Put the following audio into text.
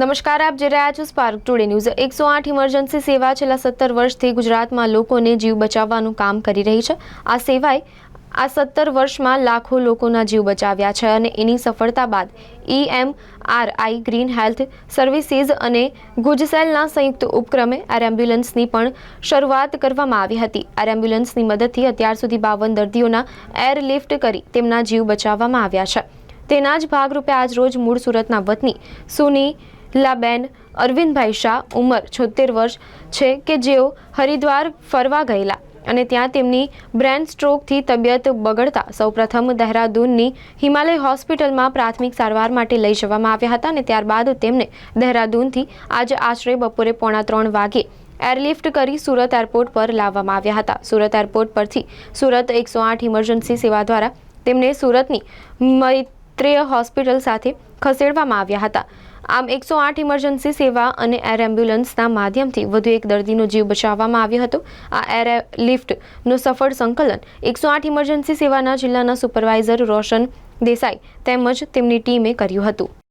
નમસ્કાર, આપ જે રહ્યા છો સ્પાર્ક ટુડે ન્યૂઝ એકસો આઠ ઇમરજન્સી સેવા છેલ્લા સત્તર વર્ષથી ગુજરાતમાં લોકોને જીવ બચાવવાનું કામ કરી રહી છે. આ સેવાએ આ સત્તર વર્ષમાં લાખો લોકોના જીવ બચાવ્યા છે અને એની સફળતા બાદ ઈએમઆરઆઈ ગ્રીન હેલ્થ સર્વિસીસ અને ગુજસેલના સંયુક્ત ઉપક્રમે એર એમ્બ્યુલન્સની પણ શરૂઆત કરવામાં આવી હતી. એર એમ્બ્યુલન્સની મદદથી અત્યાર સુધી બાવન દર્દીઓના એરલિફ્ટ કરી તેમના જીવ બચાવવામાં આવ્યા છે. તેના જ ભાગરૂપે આજ રોજ મૂળ સુરતના વતની સુની લાબેન, અરવિંદભાઈ શાહ, ઉંમર છોતેર વર્ષ છે કે જેઓ હરિદ્વાર ફરવા ગયેલા અને ત્યાં તેમની બ્રેન સ્ટ્રોકથી તબિયત બગડતા સૌપ્રથમ દહેરાદૂનની હિમાલય હોસ્પિટલમાં પ્રાથમિક સારવાર માટે લઈ જવામાં આવ્યા હતા અને ત્યારબાદ તેમને દહેરાદૂનથી આજે આશરે બપોરે પોણા ત્રણ વાગે એરલિફ્ટ કરી સુરત એરપોર્ટ પર લાવવામાં આવ્યા હતા. સુરત એરપોર્ટ પરથી સુરત એકસો આઠ ઇમરજન્સી સેવા દ્વારા તેમને સુરતની મૈત્રેય હોસ્પિટલ સાથે ખસેડવામાં આવ્યા હતા. આમ એકસો આઠ ઇમરજન્સી સેવા અને એર એમ્બ્યુલન્સના માધ્યમથી વધુ એક દર્દીનો જીવ બચાવવામાં આવ્યો હતો. આ એર લિફ્ટનું સફળ સંકલન એકસો આઠ ઇમરજન્સી સેવાના જિલ્લાના સુપરવાઇઝર રોશન દેસાઈ તેમજ તેમની ટીમે કર્યું હતું.